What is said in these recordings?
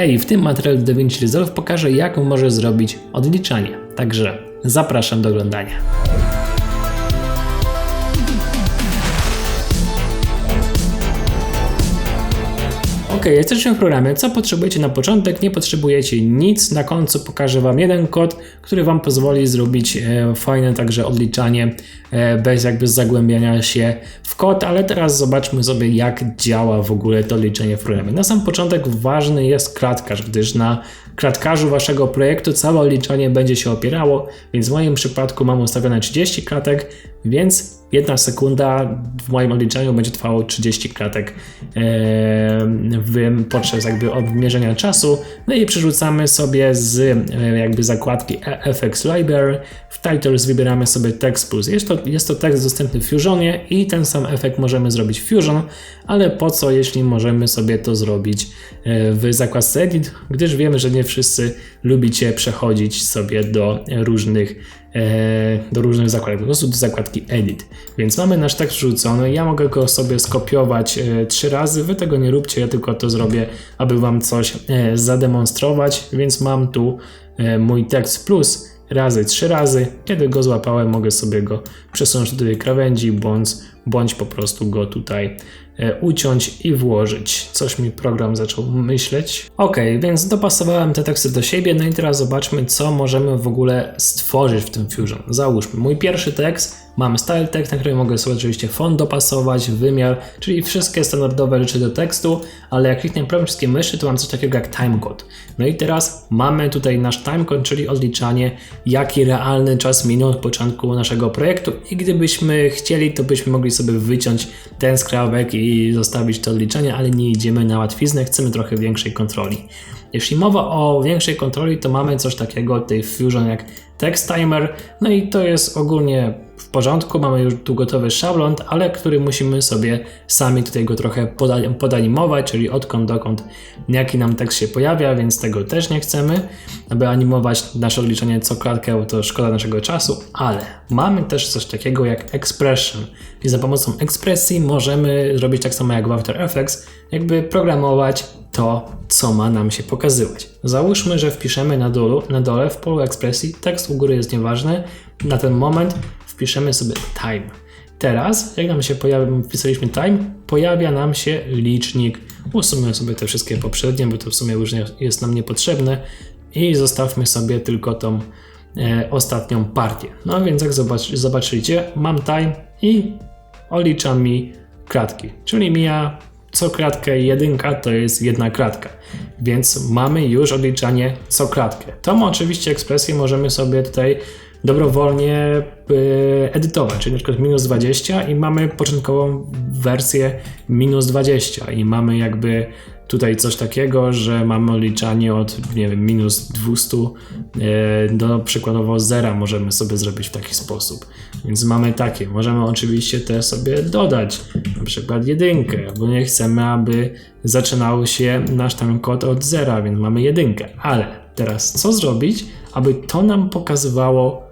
Hej, w tym materiale do DaVinci Resolve pokażę jak może zrobić odliczanie. Także zapraszam do oglądania. Ok, jesteśmy w programie. Co potrzebujecie na początek? Nie potrzebujecie nic. Na końcu pokażę Wam jeden kod, który Wam pozwoli zrobić e, fajne także odliczanie e, bez jakby zagłębiania się w kod, ale teraz zobaczmy sobie jak działa w ogóle to liczenie w programie. Na sam początek ważny jest kratkarz, gdyż na kratkarzu Waszego projektu całe odliczanie będzie się opierało, więc w moim przypadku mam ustawione 30 kratek, więc jedna sekunda w moim odliczaniu będzie trwało 30 kratek e, podczas jakby odmierzenia czasu. No i przerzucamy sobie z e, jakby zakładki E, FX Library. W Titles wybieramy sobie Text Plus. Jest to, jest to tekst dostępny w Fusionie i ten sam efekt możemy zrobić w Fusion, ale po co, jeśli możemy sobie to zrobić w zakładce Edit, gdyż wiemy, że nie wszyscy lubicie przechodzić sobie do różnych do różnych zakładek, po prostu do zakładki Edit. Więc mamy nasz tekst wrzucony, ja mogę go sobie skopiować e, trzy razy, wy tego nie róbcie, ja tylko to zrobię, aby wam coś e, zademonstrować, więc mam tu e, mój tekst plus razy trzy razy, kiedy go złapałem mogę sobie go przesunąć do tej krawędzi, bądź, bądź po prostu go tutaj e, uciąć i włożyć. Coś mi program zaczął myśleć. Ok, więc dopasowałem te teksty do siebie, no i teraz zobaczmy, co możemy w ogóle stworzyć w tym Fusion. Załóżmy, mój pierwszy tekst, mamy style text, na który mogę sobie oczywiście font dopasować, wymiar, czyli wszystkie standardowe rzeczy do tekstu, ale jak kliknę prawym wszystkie myszy, to mam coś takiego jak timecode. No i teraz mamy tutaj nasz timecode, czyli odliczanie, jaki realny czas minął od początku naszego projektu i gdybyśmy chcieli, to byśmy mogli sobie wyciąć ten skrawek i zostawić to odliczenie, ale nie idziemy na łatwiznę, chcemy trochę większej kontroli. Jeśli mowa o większej kontroli, to mamy coś takiego w Fusion jak text timer, no i to jest ogólnie porządku, mamy już tu gotowy szablon, ale który musimy sobie sami tutaj go trochę poda- podanimować, czyli odkąd dokąd jaki nam tekst się pojawia, więc tego też nie chcemy, aby animować nasze odliczenie co klatkę, to szkoda naszego czasu, ale mamy też coś takiego jak expression i za pomocą ekspresji możemy zrobić tak samo jak w After Effects, jakby programować to, co ma nam się pokazywać. Załóżmy, że wpiszemy na, dolu, na dole w polu ekspresji, tekst u góry jest nieważny, na ten moment wpiszemy sobie time. Teraz, jak nam się pojawia, wpisaliśmy time, pojawia nam się licznik. Usuńmy sobie te wszystkie poprzednie, bo to w sumie już jest nam niepotrzebne i zostawmy sobie tylko tą e, ostatnią partię. No więc jak zobacz, zobaczycie, mam time i odlicza mi kratki, czyli mija co kratkę jedynka to jest jedna kratka, więc mamy już odliczanie co kratkę. Tą oczywiście ekspresję możemy sobie tutaj dobrowolnie y, edytować, czyli na przykład minus 20 i mamy początkową wersję minus 20 i mamy jakby tutaj coś takiego, że mamy odliczanie od nie wiem, minus 200 y, do przykładowo zera możemy sobie zrobić w taki sposób. Więc mamy takie. Możemy oczywiście też sobie dodać na przykład jedynkę, bo nie chcemy, aby zaczynał się nasz tam kod od zera, więc mamy jedynkę. Ale teraz co zrobić, aby to nam pokazywało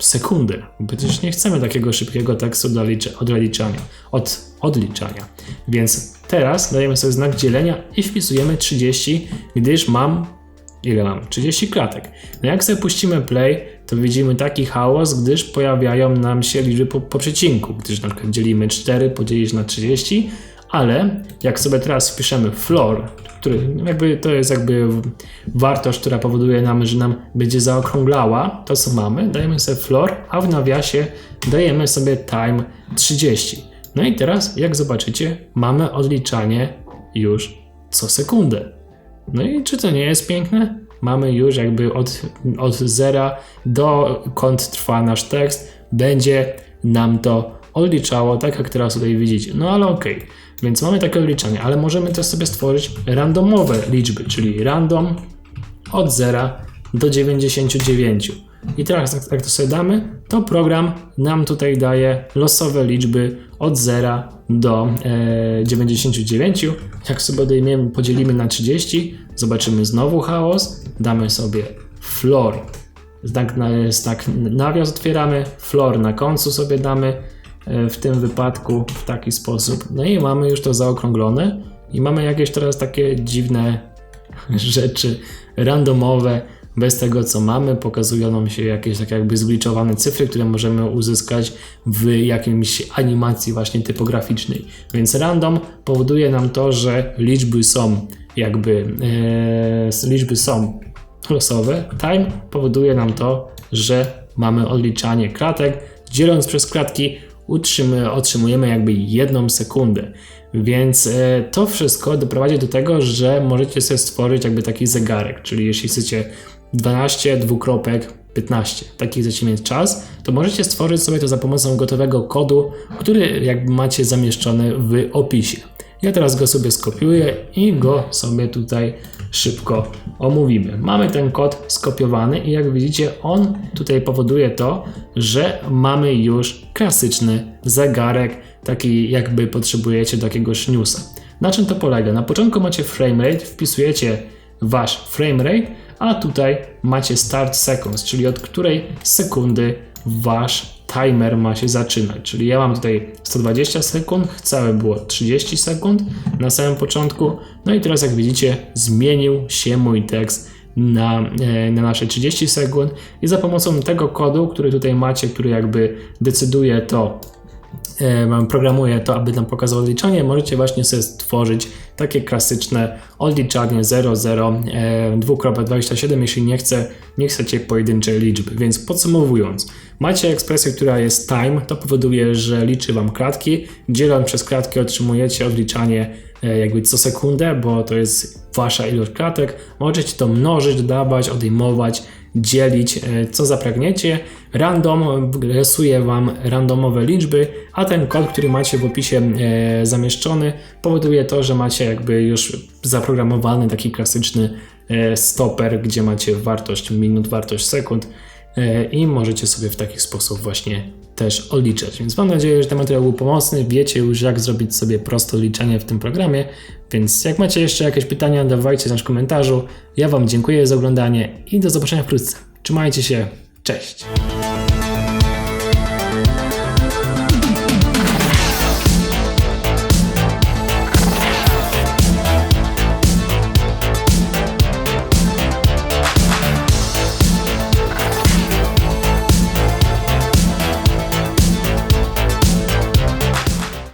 sekundę, bo przecież nie chcemy takiego szybkiego tekstu do odliczania, od odliczania. Więc teraz dajemy sobie znak dzielenia i wpisujemy 30, gdyż mam ile mam? 30 klatek. No jak sobie puścimy play, to widzimy taki chaos, gdyż pojawiają nam się liczby po, po przecinku, gdyż na przykład dzielimy 4 podzielić na 30, ale jak sobie teraz wpiszemy floor, który jakby to jest jakby wartość, która powoduje nam, że nam będzie zaokrąglała to, co mamy, dajemy sobie floor, a w nawiasie dajemy sobie time 30. No i teraz, jak zobaczycie, mamy odliczanie już co sekundę. No i czy to nie jest piękne? Mamy już jakby od, od zera do kąt trwa nasz tekst, będzie nam to odliczało, tak jak teraz tutaj widzicie. No ale okej, okay. więc mamy takie odliczanie, ale możemy też sobie stworzyć randomowe liczby, czyli random od 0 do 99. I teraz jak to sobie damy, to program nam tutaj daje losowe liczby od 0 do e, 99. Jak sobie odejmiemy, podzielimy na 30, zobaczymy znowu chaos, damy sobie floor, znak, znak nawias otwieramy, floor na końcu sobie damy, w tym wypadku w taki sposób. No i mamy już to zaokrąglone i mamy jakieś teraz takie dziwne rzeczy randomowe, bez tego co mamy, pokazują nam się jakieś tak jakby zgliczowane cyfry, które możemy uzyskać w jakimś animacji właśnie typograficznej. Więc random powoduje nam to, że liczby są jakby e, liczby są losowe. Time powoduje nam to, że mamy odliczanie kratek. Dzieląc przez kratki utrzymy, otrzymujemy jakby jedną sekundę. Więc e, to wszystko doprowadzi do tego, że możecie sobie stworzyć jakby taki zegarek, czyli jeśli chcecie 12 dwukropek 15, taki chcecie mieć czas, to możecie stworzyć sobie to za pomocą gotowego kodu, który jakby macie zamieszczony w opisie. Ja teraz go sobie skopiuję i go sobie tutaj szybko omówimy. Mamy ten kod skopiowany i jak widzicie, on tutaj powoduje to, że mamy już klasyczny zegarek, taki jakby potrzebujecie do jakiegoś. Na czym to polega? Na początku macie framerate, wpisujecie wasz framerate, a tutaj macie start seconds, czyli od której sekundy wasz timer ma się zaczynać. Czyli ja mam tutaj 120 sekund, aby było 30 sekund na samym początku. No i teraz jak widzicie zmienił się mój tekst na, e, na nasze 30 sekund i za pomocą tego kodu, który tutaj macie, który jakby decyduje to, e, programuje to, aby nam pokazało odliczanie, możecie właśnie sobie stworzyć takie klasyczne odliczanie 00 e, 2.27, jeśli nie, chce, nie chcecie pojedynczej liczby. Więc podsumowując, macie ekspresję, która jest time, to powoduje, że liczy Wam kratki, dzieląc przez kratki otrzymujecie odliczanie e, jakby co sekundę, bo to jest Wasza ilość kratek. Możecie to mnożyć, dodawać, odejmować, dzielić, e, co zapragniecie. Random rysuje Wam randomowe liczby, a ten kod, który macie w opisie e, zamieszczony, powoduje to, że macie jakby już zaprogramowany taki klasyczny e, stoper, gdzie macie wartość minut, wartość sekund i możecie sobie w taki sposób właśnie też odliczać. Więc mam nadzieję, że ten materiał był pomocny. Wiecie już, jak zrobić sobie proste liczenie w tym programie. Więc jak macie jeszcze jakieś pytania, dawajcie znać w komentarzu. Ja Wam dziękuję za oglądanie i do zobaczenia wkrótce. Trzymajcie się. Cześć.